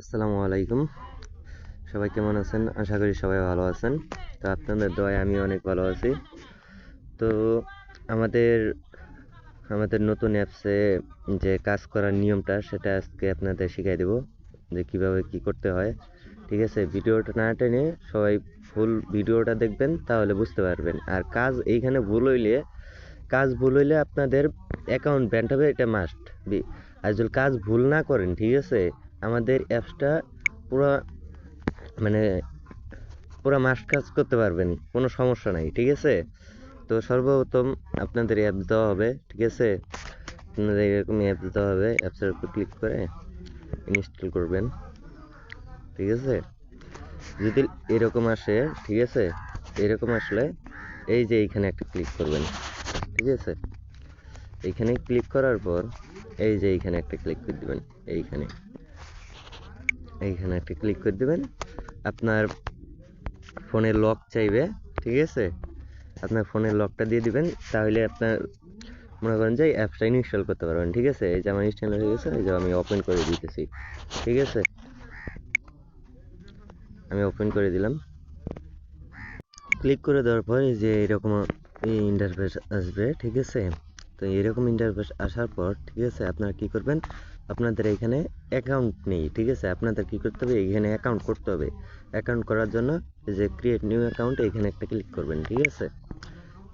আসসালামু আলাইকুম। সবাই কেমন আছেন? আশা করি সবাই ভালো আছেন। তো আপনাদের দয়ায় আমি অনেক ভালো আছি। তো আমাদের আমাদের নতুন অ্যাপসে যে কাজ করার নিয়মটা, সেটা আজকে আপনাদের শিখিয়ে দেব যে কীভাবে কি করতে হয়। ঠিক আছে? ভিডিওটা না টেনে সবাই ফুল ভিডিওটা দেখবেন, তাহলে বুঝতে পারবেন। আর কাজ এইখানে ভুল হইলে, কাজ ভুল হইলে আপনাদের অ্যাকাউন্ট ব্যান্ড হবে, এটা মাস্ট আর যদি কাজ ভুল না করেন, ঠিক আছে? আমাদের অ্যাপসটা পুরো মানে পুরো মাস কাজ করতে পারবেন, কোনো সমস্যা নাই, ঠিক আছে? তো সর্বপ্রথম আপনাদের অ্যাপ দেওয়া হবে, ঠিক আছে? আপনাদের এরকম অ্যাপ দেওয়া হবে, অ্যাপসের উপর ক্লিক করে ইনস্টল করবেন, ঠিক আছে? যদি এরকম আসে, ঠিক আছে? এরকম আসলে এই যে এইখানে একটা ক্লিক করবেন, ঠিক আছে? এইখানে ক্লিক করার পর এই যে এইখানে একটা ক্লিক করে দেবেন, এইখানে। এইখানে একটা ক্লিক করে দেবেন। আপনার ফোনে লক চাইবে, ঠিক আছে? আপনার ফোনের লকটা দিয়ে দিবেন, তাহলে আপনার মনে করেন যে অ্যাপসটা ইনস্টল করতে পারবেন, ঠিক আছে? এই যে আমার ইনস্টল হয়ে গেছে, এই যে আমি ওপেন করে দিতেছি, ঠিক আছে? আমি ওপেন করে দিলাম। ক্লিক করে দেওয়ার পর যে এরকম এই ইন্টারফেস আসবে, ঠিক আছে? তো এরকম ইন্টারফেস আসার পর, ঠিক আছে, আপনারা কি করবেন? আপনাদের এখানে অ্যাকাউন্ট নেই, ঠিক আছে? আপনাদের কি করতে হবে? এখানে অ্যাকাউন্ট করতে হবে। অ্যাকাউন্ট করার জন্য যে ক্রিয়েট নিউ অ্যাকাউন্ট এখানে একটা ক্লিক করবেন, ঠিক আছে?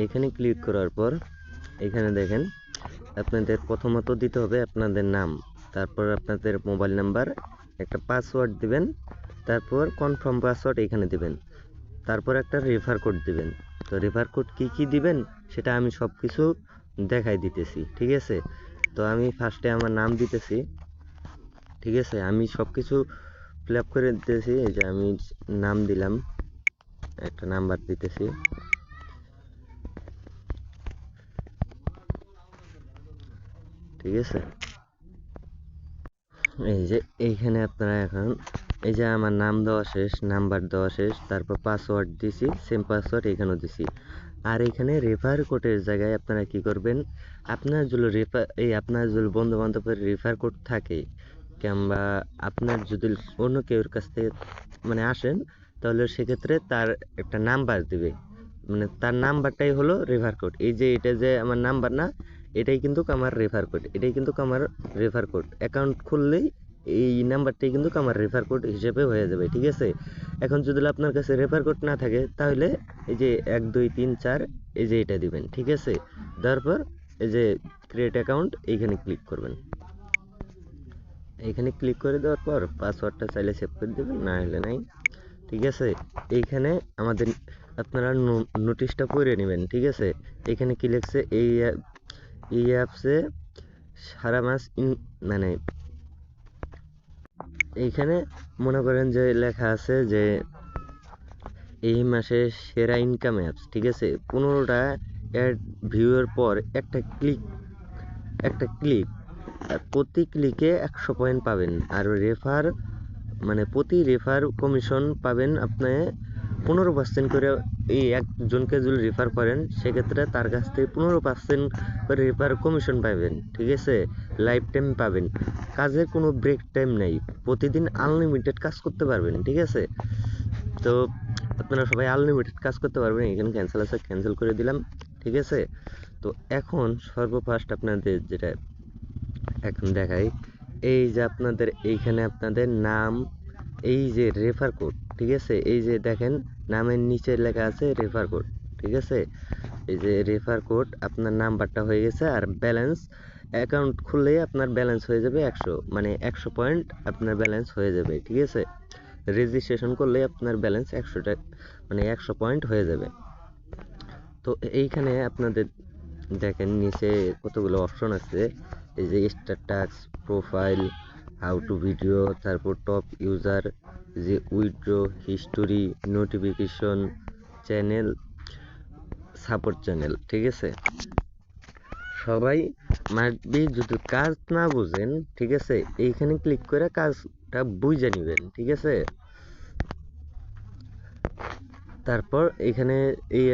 এইখানে ক্লিক করার পর এখানে দেখেন, আপনাদের প্রথমত দিতে হবে আপনাদের নাম, তারপর আপনাদের মোবাইল নাম্বার একটা পাসওয়ার্ড দিবেন, তারপর কনফার্ম পাসওয়ার্ড এখানে দিবেন, তারপর একটা রেফার কোড দিবেন। তো রেফার কোড কী কী দিবেন, সেটা আমি সব কিছু দেখাই দিতেছি, ঠিক আছে? তো আমি ফার্স্টে আমার নাম দিতেছি, ঠিক আছে? আমি সব কিছু ফিল করে দিতেছি, এই যে আমি নাম দিলাম, একটা নাম্বার দিতেছি। ঠিক আছে? এই যে এইখানে আপনারা এখন, এই যে আমার নাম দেওয়া শেষ নাম্বার দেওয়া শেষ, তারপর পাসওয়ার্ড দিছি সেম পাসওয়ার্ড এখানেও দিছি। আর এখানে রেফার কোডের জায়গায় আপনারা কি করবেন? আপনার যদি রেফার এই আপনার যদি বন্ধু বান্ধবের রেফার কোড থাকে, কিংবা আপনার যদি অন্য কেউর কাছ থেকে মানে আসেন, তাহলে সেক্ষেত্রে তার একটা নাম্বার দিবে। মানে তার নাম্বারটাই হলো রেফার কোড এই যে এটা যে আমার নাম্বার না, এটাই কিন্তু আমার রেফার কোড এটাই কিন্তু আমার রেফার কোড অ্যাকাউন্ট খুললেই এই নাম্বারটাই কিন্তু আমার রেফার কোড হিসেবে হয়ে যাবে, ঠিক আছে? এখন যদি আপনার কাছে রেফার কোড না থাকে, তাহলে এই যে এক, দুই, তিন, চার, এই যে এটা দিবেন, ঠিক আছে? তারপর এই যে ক্রিয়েট অ্যাকাউন্ট এইখানে ক্লিক করবেন। এইখানে ক্লিক করে দেওয়ার পর পাসওয়ার্ডটা চাইলে সেভ করে দেবেন, না হলে নাই, ঠিক আছে? এইখানে আমাদের, আপনারা নোটিশটা পড়ে নেবেন, ঠিক আছে? এখানে কি লিখছে? এই এই অ্যাপসে সারা মাস মানে এইখানে মনে করেন যে লেখা আছে যে এই মাসে সেরা ইনকাম অ্যাপস ঠিক আছে? পনেরোটা অ্যাড ভিউয়ের পর একটা ক্লিক একটা ক্লিক প্রতি ক্লিকে একশো পয়েন্ট পাবেন। আর রেফার মানে প্রতি রেফার কমিশন পাবেন আপনি পনেরো পার্সেন্ট করে এই একজনকে যদি রেফার করেন, সেক্ষেত্রে তার কাছ থেকে পনেরো পার্সেন্ট করে রেফার কমিশন পাবেন ঠিক আছে? লাইফ টাইম পাবেন। কাজের কোনো ব্রেক টাইম নেই। প্রতিদিন আনলিমিটেড কাজ করতে পারবেন, ঠিক আছে? তো আপনারা সবাই আনলিমিটেড কাজ করতে পারবেন। এখানে ক্যান্সেল আছে ক্যান্সেল করে দিলাম, ঠিক আছে? তো এখন সর্বফার্স্ট আপনাদের যেটা এখন দেখাই, এই যে আপনাদের, এইখানে আপনাদের নাম, এই যে রেফার কোড ঠিক আছে? এই যে দেখেন নামের নিচে লেখা আছে রেফার কোড ঠিক আছে? এই যে রেফার কোড আপনার নাম্বারটা হয়ে গেছে আর ব্যালেন্স অ্যাকাউন্ট খুললেই আপনার ব্যালেন্স হয়ে যাবে একশো মানে একশো পয়েন্ট আপনার ব্যালেন্স হয়ে যাবে, ঠিক আছে? রেজিস্ট্রেশন করলেই আপনার ব্যালেন্স একশোটা মানে একশো পয়েন্ট হয়ে যাবে। তো এইখানে আপনাদের দেখেন নিচে কতগুলো অপশন আছে, এই যে star tax profile how to video তারপর টপ ইউজার যে withdraw history notification channel support channel ঠিক আছে? সবাই মারবি, যদি কাজ না বুঝেন, ঠিক আছে? এইখানে ক্লিক করে কাজটা বুঝে নেবেন, ঠিক আছে? তারপর এখানে এই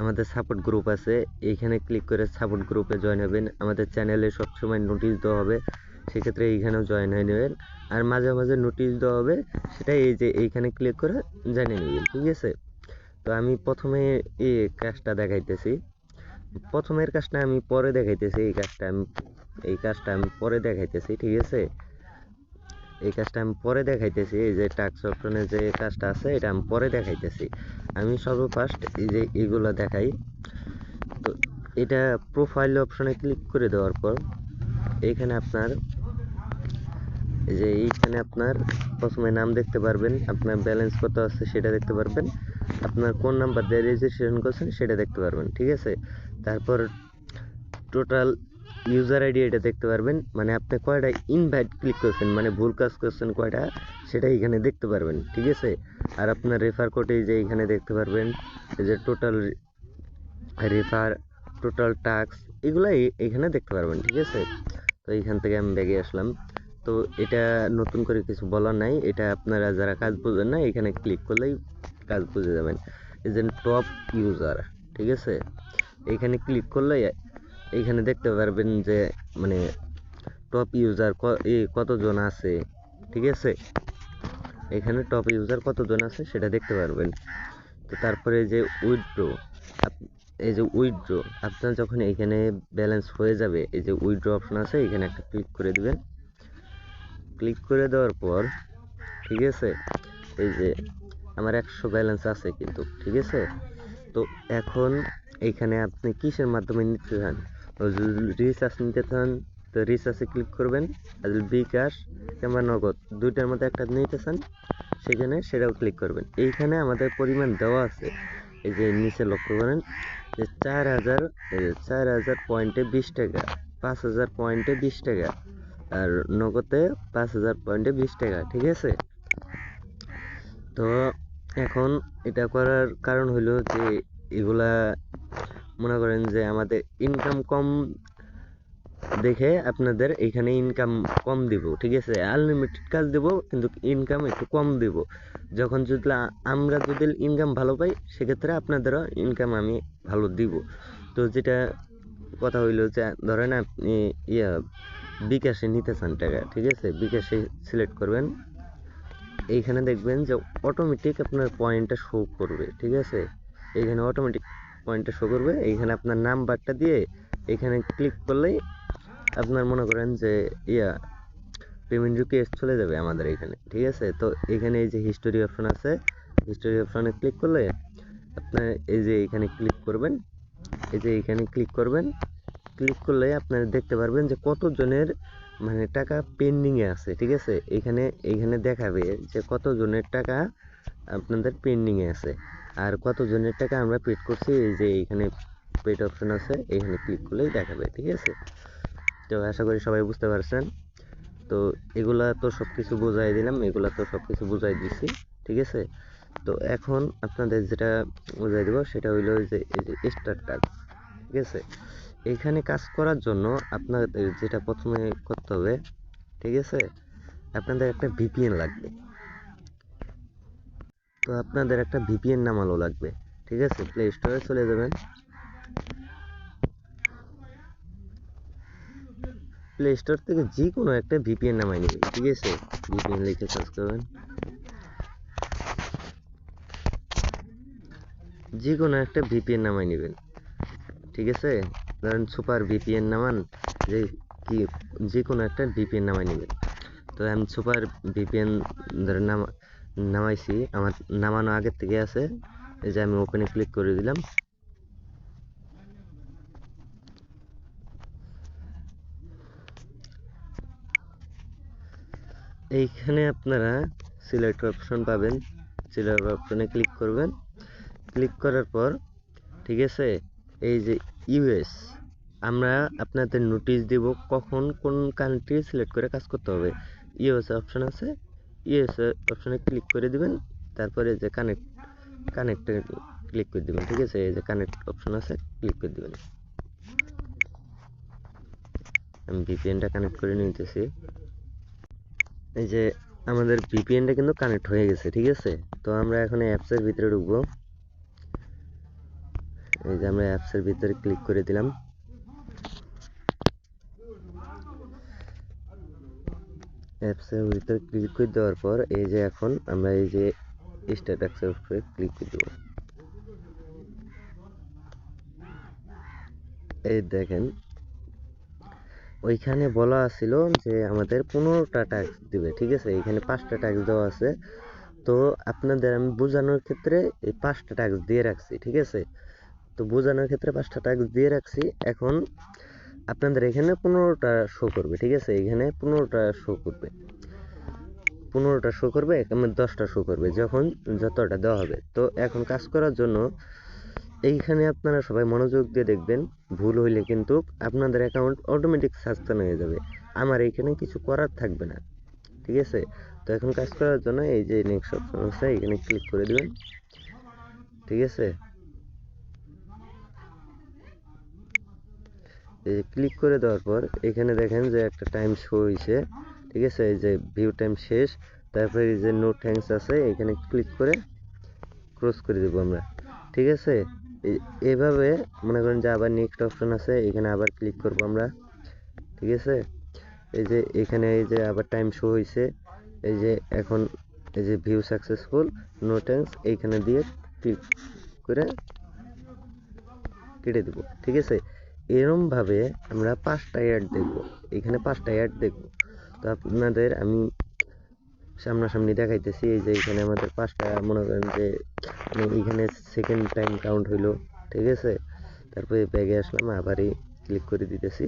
আমাদের সাপোর্ট গ্রুপ আছে। এইখানে ক্লিক করে সাপোর্ট গ্রুপে জয়েন হবেন। আমাদের চ্যানেলে সবসময় নোটিশ দেওয়া হবে। সেক্ষেত্রে এইখানেও জয়েন হয়ে নেবেন। আর মাঝে মাঝে নোটিশ দেওয়া হবে সেটা এই যে এইখানে ক্লিক করে জেনে নেবেন, ঠিক আছে? তো আমি প্রথমে এই কাজটা দেখাইতেছি। প্রথমের কাজটা আমি পরে দেখাইতেছি, এই কাজটা আমি, এই কাজটা আমি পরে দেখাইতেছি, ঠিক আছে? এই কাজটা আমি পরে দেখাইতেছি, এই যে টাক্স অপশনে যে কাজটা আছে, এটা আমি পরে দেখাইতেছি। আমি সর্বফার্স্ট এই যে এইগুলো দেখাই। তো এটা প্রোফাইল অপশনে ক্লিক করে দেওয়ার পর এইখানে আপনার যে এইখানে আপনার প্রথমে নাম দেখতে পারবেন, আপনার ব্যালেন্স কত আছে সেটা দেখতে পারবেন, আপনার কোন নাম্বার দিয়ে রেজিস্ট্রেশন করছেন সেটা দেখতে পারবেন, ঠিক আছে? তারপর টোটাল ইউজার আইডি এটা দেখতে পারবেন মানে আপনি কয়টা ইনভাইট ক্লিক করছেন মানে ভুল কাজ করছেন কয়টা সেটা এখানে দেখতে পারবেন, ঠিক আছে? আর আপনার রেফার কোডে যে এখানে দেখতে পারবেন, এই যে টোটাল রেফার টোটাল টাস্ক এগুলো এখানে দেখতে পারবেন, ঠিক আছে? তো এইখান থেকে আমি ব্যাগে আসলাম। তো এটা নতুন করে কিছু বলার নাই। এটা আপনারা যারা কাজ বুঝেন না, এখানে ক্লিক করলেই কাজ বুঝে যাবেন। যে টপ ইউজার ঠিক আছে? এইখানে ক্লিক করলে এইখানে দেখতে পারবেন যে মানে টপ ইউজার কতজন আছে, ঠিক আছে? এখানে টপ ইউজার কতজন আছে সেটা দেখতে পারবেন। তো তারপরে যে উইথড্রো এই যে উইথড্রো আপনার যখন এখানে ব্যালেন্স হয়ে যাবে, এই যে উইথড্রো অপশন আছে, এখানে একটা ক্লিক করে দিবেন। ক্লিক করে দেওয়ার পর, ঠিক আছে? এই যে আমার একশো ব্যালেন্স আছে কিন্তু, ঠিক আছে? তো এখন এইখানে আপনি কিসের মাধ্যমে নিতে চান? রিচার্জ নিতে চান, তো রিচার্জে ক্লিক করবেন, আর বিকাশ কিংবা নগদ দুইটার মধ্যে একটা নিতে চান, সেখানে সেটাও ক্লিক করবেন। এইখানে আমাদের পরিমাণ দেওয়া আছে, এই যে নিচে লক্ষ্য করেন, যে চার হাজার চার হাজার পয়েন্টে বিশ টাকা, পাঁচ হাজার পয়েন্টে বিশ টাকা। আর নগদে পাঁচ হাজার পয়েন্টে বিশ টাকা, ঠিক আছে? তো এখন এটা করার কারণ হলো যে, এগুলা মনে করেন যে আমাদের ইনকাম কম দেখে আপনাদের এখানে ইনকাম কম দিব, ঠিক আছে? আনলিমিটেড কাজ দেব, কিন্তু ইনকাম একটু কম দিব। যখন যদি আমরা যদি ইনকাম ভালো পাই, সেক্ষেত্রে আপনাদেরও ইনকাম আমি ভালো দিব। তো যেটা কথা হইল যে, ধরেন আপনি ইয়া বিকাশে নিতে চান টাকা, ঠিক আছে? বিকাশে সিলেক্ট করবেন। এইখানে দেখবেন যে অটোমেটিক আপনার পয়েন্টটা শো করবে, ঠিক আছে? এইখানে অটোমেটিক পয়েন্টটা শো করবে। এইখানে আপনার নাম্বারটা দিয়ে এখানে ক্লিক করলেই আপনার মনে করেন যে, ইয়া পেমেন্ট রিকোয়েস্ট চলে যাবে আমাদের এখানে ঠিক আছে? তো এখানে এই যে হিস্টোরি অপশন আছে হিস্টোরি অপশনে ক্লিক করলে আপনার এই যে এখানে ক্লিক করবেন, এই যে এখানে ক্লিক করবেন ক্লিক করলে আপনারা দেখতে পারবেন যে কতজনের মানে টাকা পেন্ডিংয়ে আছে, ঠিক আছে? এখানে এইখানে দেখাবে যে কতজনের টাকা আপনাদের পেন্ডিংয়ে আছে। আর কতজনের টাকা আমরা পেড করছি, এই যে এইখানে পেড অপশন আছে, এখানে ক্লিক করলেই দেখাবে, ঠিক আছে? তো আশা করি সবাই বুঝতে পারছেন। তো এগুলা তো সব কিছু বোঝাই দিলাম, এগুলা তো সব কিছু বোঝাই দিছি, ঠিক আছে? তো এখন আপনাদের যেটা বোঝাই দেবো, সেটা হইল যে স্টার টাস্ক ঠিক আছে? এইখানে কাজ করার জন্য আপনাদের যেটা প্রথমে করতে হবে, ঠিক আছে? আপনাদের একটা ভিপিএন লাগবে। তো আপনাদের একটা ভিপিএন নামানো লাগবে, ঠিক আছে? প্লে স্টোরে চলে যাবেন। প্লে স্টোর থেকে যে কোনো একটা ভিপিএন নামাই নেবেন, ঠিক আছে? ভিপিএন লিখে সার্চ করবেন। যে কোনো একটা ভিপিএন নামাই নেবেন, ঠিক আছে? ধরেন সুপার ভিপিএন নামান, যে কি যে কোনো একটা ভিপিএন নামাই নেবেন তো আমি সুপার ভিপিএন ধরেন নামা, নামাইছি। আমার নামানো আগের থেকে আছে। এই যে আমি ওপেনে ক্লিক করে দিলাম। এইখানে আপনারা সিলেক্ট অপশন পাবেন। সিলেক্ট অপশনে ক্লিক করবেন। ক্লিক করার পর, ঠিক আছে? এই যে ইউএস, আমরা আপনাদের নোটিশ দিব কখন কোন কান্ট্রি সিলেক্ট করে কাজ করতে হবে। ইউএস অপশন আছে, ইউএস অপশনে ক্লিক করে দিবেন, তারপরে যে কানেক্ট কানেক্টে ক্লিক করে দিবেন, ঠিক আছে? এই যে কানেক্ট অপশন আছে ক্লিক করে দিবেন। আমি ভিপিএনটা কানেক্ট করে নিতেছি। এই যে আমাদের ভিপিএনটা কিন্তু কানেক্ট হয়ে গেছে, ঠিক আছে? তো আমরা এখন অ্যাপসের ভিতরে ঢুকবো। এই যে আমরা অ্যাপসের ভিতরে ক্লিক করে দিলাম। অ্যাপসের ভিতরে ক্লিক করে দেওয়ার পর এই যে এখন আমরা এই যে স্ট্যাটাসের উপরে ক্লিক করে দেবো। এই দেখেন, ওইখানে বলা ছিল যে আমাদের পনেরোটা ট্যাক্স দিবে, ঠিক আছে? এখানে পাঁচটা ট্যাক্স দেওয়া আছে। তো আপনাদের আমি বোঝানোর ক্ষেত্রে এই পাঁচটা ট্যাক্স দিয়ে রাখছি, ঠিক আছে? তো বোঝানোর ক্ষেত্রে পাঁচটা ট্যাক্স দিয়ে রাখছি। এখন আপনাদের এখানে পনেরোটা শো করবে, ঠিক আছে? এখানে পনেরোটা শো করবে। পনেরোটা শো করবে এখানে দশটা শো করবে, যখন যতটা দেওয়া হবে। তো এখন কাজ করার জন্য এইখানে আপনারা সবাই মনোযোগ দিয়ে দেখবেন। ভুল হইলে কিন্তু আপনাদের অ্যাকাউন্ট অটোমেটিক সাসপেন্ড হয়ে যাবে। আমার এইখানে কিছু করার থাকবে না, ঠিক আছে? তো এখন কাজ করার জন্য এই যে নেক্সট অপশন আছে, এখানে ক্লিক করে দেবেন, ঠিক আছে? ক্লিক করে দেওয়ার পর, এখানে দেখেন যে একটা টাইম শো হয়েছে ঠিক আছে? এই যে ভিউ টাইম শেষ, তারপরে এই যে নো থ্যাঙ্কস আছে, এখানে ক্লিক করে ক্রস করে দেবো আমরা, ঠিক আছে? এভাবে মনে করেন যে আবার নেক্সট অপশন আছে, এখানে আবার ক্লিক করব আমরা, ঠিক আছে? এই যে এখানে এই যে আবার টাইম শো হয়েছে এই যে এখন এই যে ভিউ সাকসেসফুল নো থ্যাঙ্কস এইখানে দিয়ে ক্লিক করে কেটে দেবো, ঠিক আছে? এরমভাবে আমরা পাঁচটা অ্যাড দেখব। এখানে পাঁচটা অ্যাড দেখব। তো আপনাদের আমি সামনাসামনি দেখাইতেছি, এই যে এখানে আমাদের পাঁচটা, মনে করেন যে এখানে সেকেন্ড টাইম কাউন্ট হইল, ঠিক আছে? তারপরে ব্যাগে আসলাম, আবারই ক্লিক করে দিতেছি।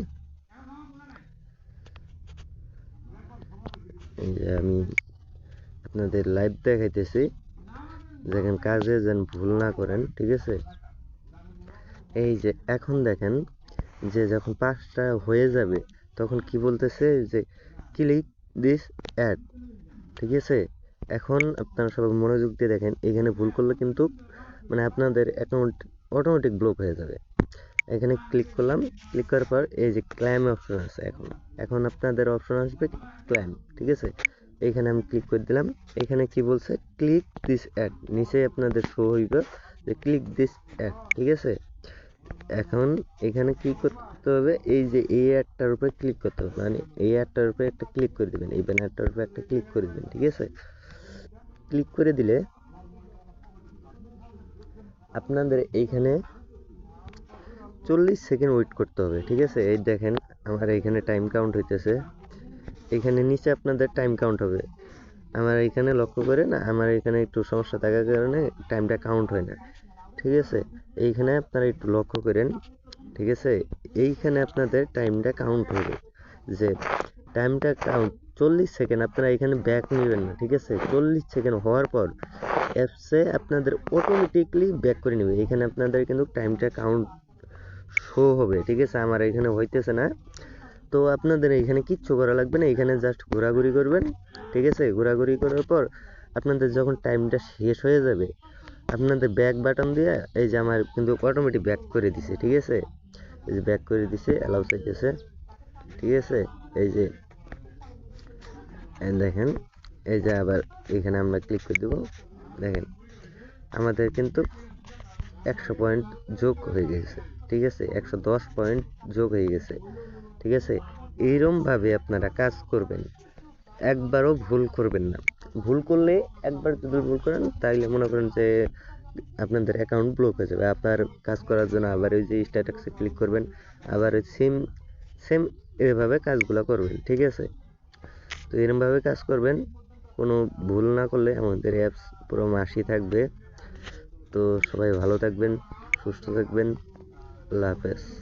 এই যে আমি আপনাদের লাইভ দেখাইতেছি, দেখেন কাজে যেন ভুল না করেন, ঠিক আছে? এই যে এখন দেখেন যে যখন পাঁচটা হয়ে যাবে, তখন কি বলতেছে যে ক্লিক দিস অ্যাড ঠিক আছে? এখন আপনারা সবাই মনোযোগ দিয়ে দেখেন, এখানে ভুল করলে কিন্তু মানে আপনাদের অ্যাকাউন্ট অটোমেটিক ব্লক হয়ে যাবে। এখানে ক্লিক করলাম ক্লিক করার পর এই যে ক্লাইম অপশন আছে এখন। এখন আপনাদের অপশন আসবে ক্লাইম ঠিক আছে? এখানে আমি ক্লিক করে দিলাম, এখানে কি বলছে ক্লিক দিস অ্যাড নিচে আপনাদের শো হইবে যে ক্লিক দিস অ্যাড ঠিক আছে? এখন এখানে কি করতে হবে? এই যে এই অ্যাডটার উপরে ক্লিক করতে হবে। মানে এই অ্যাডটার উপরে একটা ক্লিক করে দেবেন। এই ব্যানারটার উপরে একটা ক্লিক করে দেবেন, ঠিক আছে? ক্লিক করে দিলে আপনাদের এইখানে চল্লিশ সেকেন্ড ওয়েট করতে হবে, ঠিক আছে? এই দেখেন আমার এইখানে টাইম কাউন্ট হইতেছে। এখানে নিচে আপনাদের টাইম কাউন্ট হবে। আমার এখানে লক্ষ্য করে না আমার এখানে একটু সমস্যা থাকার কারণে টাইমটা কাউন্ট হয় না। ঠিক আছে? এইখানে আপনারা একটু লক্ষ্য করেন, ঠিক আছে? এইখানে আপনাদের টাইমটা কাউন্ট হবে। যে টাইমটা কাউন্ট চল্লিশ সেকেন্ড আপনারা এখানে ব্যাক নেবেন না, ঠিক আছে? চল্লিশ সেকেন্ড হওয়ার পর অ্যাপসে আপনাদের অটোমেটিকলি ব্যাক করে নেবে। এখানে আপনাদের কিন্তু টাইমটা কাউন্ট শো হবে, ঠিক আছে? আমার এখানে হইতেছে না। তো আপনাদের এখানে কিচ্ছু করা লাগবে না, এখানে জাস্ট ঘোরাঘুরি করবেন, ঠিক আছে? ঘোরাঘুরি করার পর আপনাদের যখন টাইমটা শেষ হয়ে যাবে আপনাদের ব্যাক বাটন দিয়ে এই যে আমার কিন্তু অটোমেটিক ব্যাক করে দিছে, ঠিক আছে? এই যে ব্যাক করে দিছে অ্যালাউ চাইতেছে, ঠিক আছে? এই যে দেখেন, এই যে আবার এখানে আমরা ক্লিক করে দেবো, দেখেন, আমাদের কিন্তু একশো পয়েন্ট যোগ হয়ে গেছে, ঠিক আছে? একশো দশ পয়েন্ট যোগ হয়ে গেছে, ঠিক আছে? এইরমভাবে আপনারা কাজ করবেন। একবারও ভুল করবেন না। ভুল করলে একবার যদি ভুল করেন তাহলে মনে করেন যে আপনাদের অ্যাকাউন্ট ব্লক হয়ে যাবে। আপনার কাজ করার জন্য আবার ওই যে স্ট্যাটাসে ক্লিক করবেন, আবার ওই সেম সেম এভাবে কাজগুলো করবেন, ঠিক আছে? তো এরমভাবে কাজ করবেন, কোনো ভুল না করলে আমাদের অ্যাপস পুরো মাসি থাকবে। তো সবাই ভালো থাকবেন, সুস্থ থাকবেন। আল্লাহ হাফেজ।